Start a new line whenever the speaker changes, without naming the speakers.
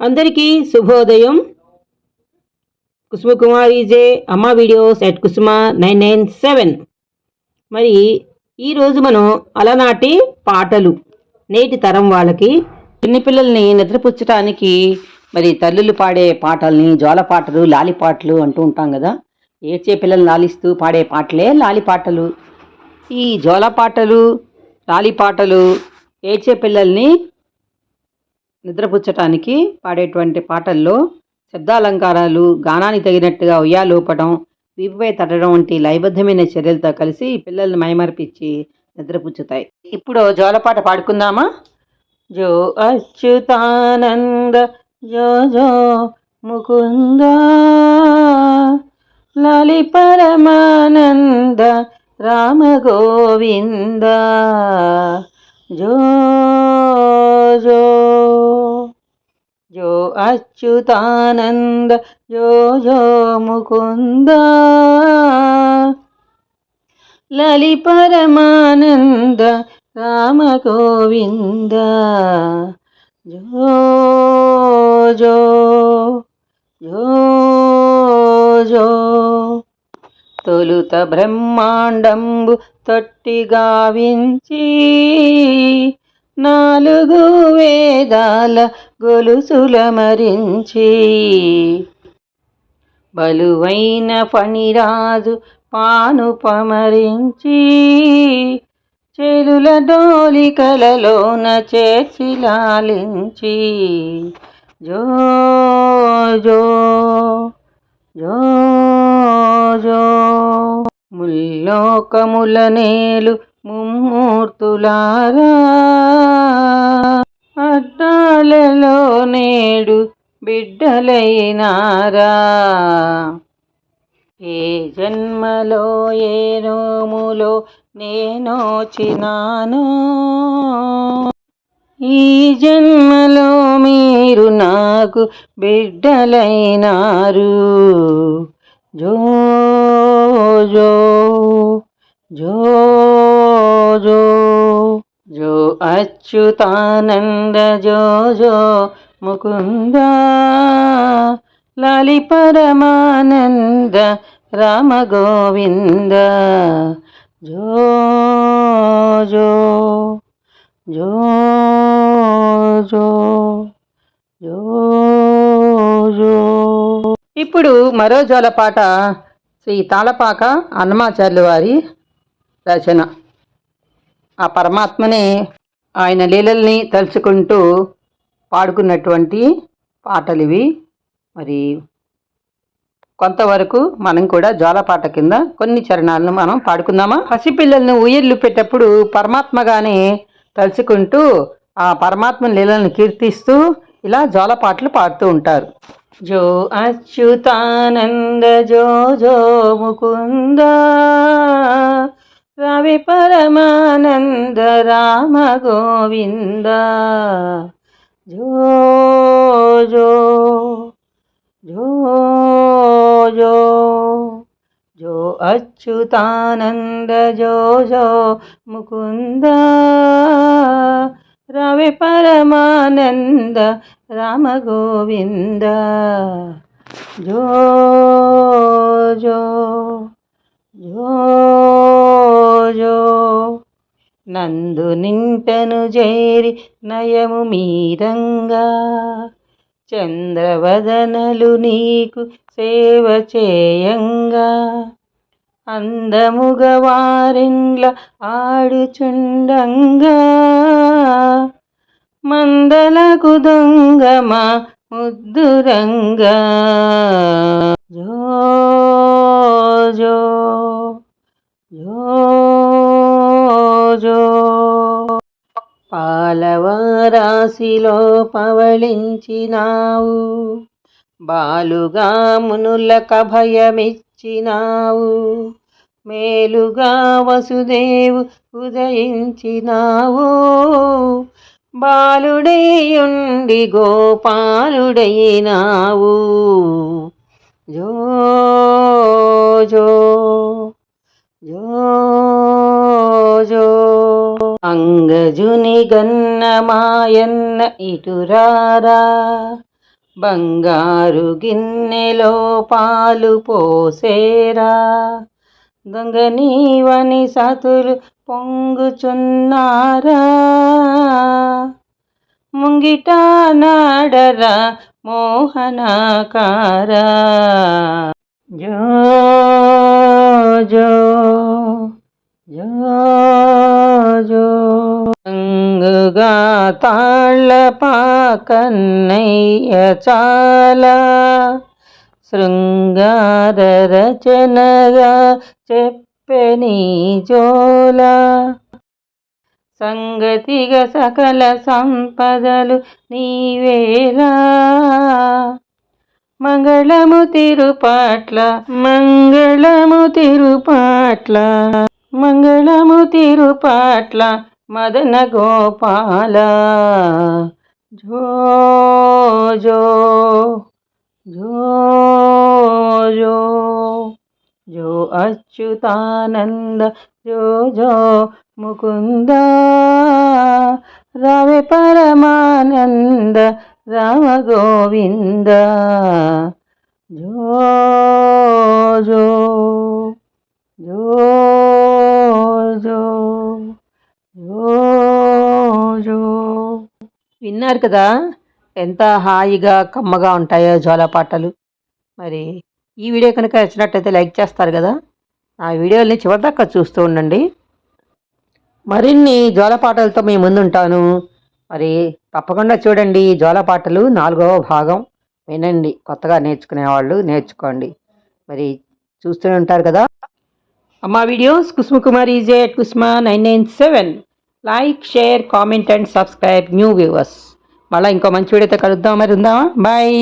అందరికీ శుభోదయం. కుసుమ ఈజే అమ్మ videos at Kusuma nine nine seven. మరి ఈరోజు మనం అలనాటి పాటలు. నేటి తరం వాళ్ళకి చిన్నపిల్లల్ని నిద్రపుచ్చటానికి మరి తల్లులు పాడే పాటల్ని జోల పాటలు లాలి పాటలు అంటూ ఉంటాం కదా. ఏడ్చే పిల్లలు లాలిస్తూ పాడే పాటలే లాలి పాటలు. ఈ జోల పాటలు లాలి పాటలు ఏడ్చే పిల్లల్ని నిద్రపుచ్చటానికి పాడేటువంటి పాటల్లో శబ్దాలంకారాలు గానానికి తగినట్టుగా ఉయ్యాలూపడం వీపుపై తట్టడం వంటి లయబద్ధమైన చర్యలతో కలిసి పిల్లల్ని మైమర్పించి నిద్రపుచ్చుతాయి. ఇప్పుడు జోలపాట పాడుకుందామా? జో అచ్యుతానంద జో జో ముకుంద లలి పరమానంద రామ గోవింద జో జో జో అచ్యుతానంద జో జో ముకుంద. లలి పరమానంద రామ గోవింద. జో జో జో తొలుత బ్రహ్మాండంబు తొట్టి గావించి నాలుగు వేదాల గొలుసుల మరించి. బలువైన ఫణిరాజు పాను పమరించి. చెలుల డోలికలలోన చేర్చి లాలించి. జో జో జో జో. ముల్లోకముల నేలు ముమ్మూర్తులారా. అట్టాలలో నేడు బిడ్డలైనారా. ఏ జన్మలో ఏ నోములో నేనోచినాను ఈ జన్మలో మీరు నాకు బిడ్డలైనారు. జో జో జో జో. జో అచ్యుతానంద జో జో ముకుంద లాలి పరమానంద రామ గోవింద జో జో జో జో జో జో. ఇప్పుడు మరో జోలపాట శ్రీ తాళపాక అన్నమాచార్యుల వారి రచన. ఆ పరమాత్మనే ఆయన లీలల్ని తలుచుకుంటూ పాడుకున్నటువంటి పాటలు ఇవి మరి కొంతవరకు మనం కూడా జ్వాలపాట కింద కొన్ని చరణాలను మనం పాడుకుందామా? పసిపిల్లల్ని ఊయర్లు పెట్టేటప్పుడు పరమాత్మగానే తలుచుకుంటూ ఆ పరమాత్మ లీలలను కీర్తిస్తూ ఇలా జ్వాలపాటలు పాడుతూ ఉంటారు. జో అచ్యుతానంద జో జో ముకుందా రవి పరమానంద రామ గోవింద జో జో జో జో జో అచ్యుతానంద జో జో ముకుంద రవి పరమానంద రామ గోవింద జో జో జో జో నందు నింటను చేరి నయము మీరంగా. చంద్రవదనలు నీకు సేవ చేయంగా. అందముగ వారిండ్ల ఆడుచుండంగా. మందలకు దొంగమా ముద్దురంగా. జో జో జో రోజో పాలవారాశిలో పవళించినావు. బాలుగా మునులక భయమిచ్చినావు. మేలుగా వసుదేవు ఉదయించినావు. బాలుడేయుండి గోపాలుడైనావు. జో జో జో జో. మాయన్న ఇటురారా. బంగారు గిన్నెలో పాలు పోసేరా. దొంగ నీవని సతులు పొంగుచున్నారా. ముంగిట నాడరా మోహనాకార. జో జో జో జో. తాళ్ళ పాకన్నయ్య చాలా శృంగార రచనగా చెప్పని జోల. సంగతిగా సకల సంపదలు నీవేలా. మంగళము తిరుపాట్ల మంగళము తిరుపాట్ల మంగళము తిరుపాట్ల మదన గోపాల. జో జో జో జో జో అచ్యుతానంద జో జో ముకుంద. రవి పరమానంద రామ గోవింద. విన్నారు కదా? ఎంత హాయిగా కమ్మగా ఉంటాయో జోలపాటలు మరి ఈ వీడియో కనుక నచ్చినట్టయితే లైక్ చేస్తారు కదా? ఆ వీడియోని చివరిదాకా చూస్తూ ఉండండి. మరిన్ని జోలపాటలతో మీ ముందు ఉంటాను మరి తప్పకుండా చూడండి జోలపాటలు నాలుగవ భాగం. వినండి కొత్తగా నేర్చుకునే వాళ్ళు నేర్చుకోండి. మరి చూస్తూనే ఉంటారు కదా? అమ్మ videos Kusuma Kumar EJ at Kusuma nine nine seven. Like share comment and subscribe new viewers మళ్ళీ ఇంకో మంచి వీడియోతో కలుద్దాం. మరి ఉందామా? బాయ్